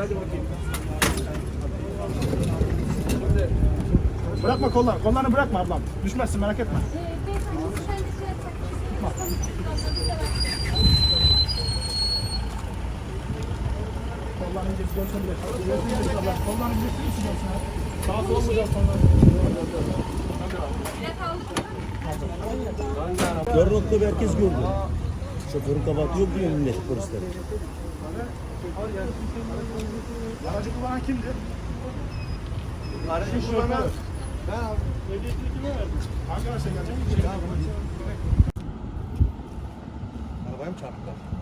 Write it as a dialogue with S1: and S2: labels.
S1: hadi bakayım.
S2: Bırakma kollarını. Kollarını bırakma ablam. Düşmezsin merak etme. Kollarını ince görsün bile. Bile. Kollarını ince görsün ha. Sağa sola vuracağız sonra.
S3: Yarın noktada herkes gördü. Şoförün kabahati yok diyor millet polisler.
S2: Aracı kullanan kimdi?
S1: Aracı kullanan ben abi. Ehliyetini kime verdin?
S2: Hangi araçla gelecek?
S1: Arabaya mı çarptılar?